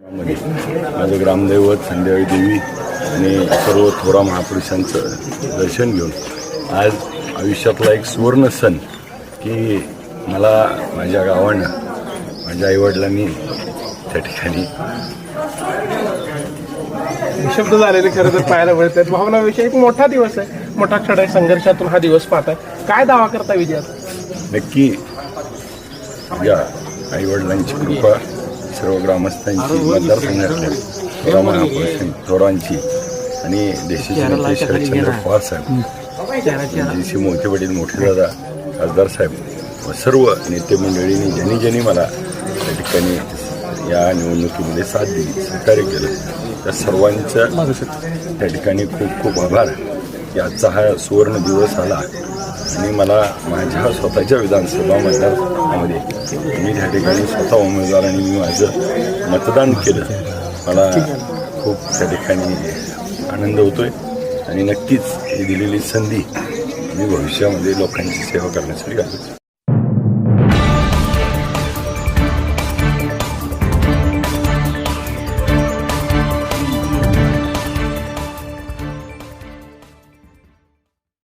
माझं ग्रामदैवत संध्याकाळी देवी आणि सर्व थोरा महापुरुषांचं दर्शन घेऊन आज आयुष्यातला एक सुवर्ण सण की मला माझ्या गावानं माझ्या आईवडिलांनी त्या ठिकाणी निशब्द झालेले खरं तर पाहायला मिळतात. भावनाविषयी एक मोठा दिवस आहे. मोठा क्षण आहे. संघर्षातून हा दिवस पाहताय. काय दावा करता विजयात नक्की माझ्या आईवडिलांची कृपा सर्व ग्रामस्थांची मतदारसंघातल्या महापुरुषांची थोरांची आणि देशाचे नेते शरदचंद्र पवार साहेब. सी मोठे वडील मोठे दादा खासदार साहेब व सर्व नेते मंडळींनी ज्यांनी ज्यांनी मला त्या ठिकाणी या निवडणुकीमध्ये साथ दिली सहकार्य केलं त्या सर्वांचं त्या ठिकाणी खूप खूप आभार. की आजचा हा सुवर्ण दिवस आला. आणि मला माझ्या स्वतःच्या विधानसभा मतदारसंघामध्ये मी त्या ठिकाणी स्वतः उमेदवार आणि मी माझं मतदान केलं मला खूप त्या ठिकाणी आनंद होतो आहे आणि नक्कीच ही दिलेली संधी मी भविष्यामध्ये लोकांची सेवा करण्यासाठी घालतो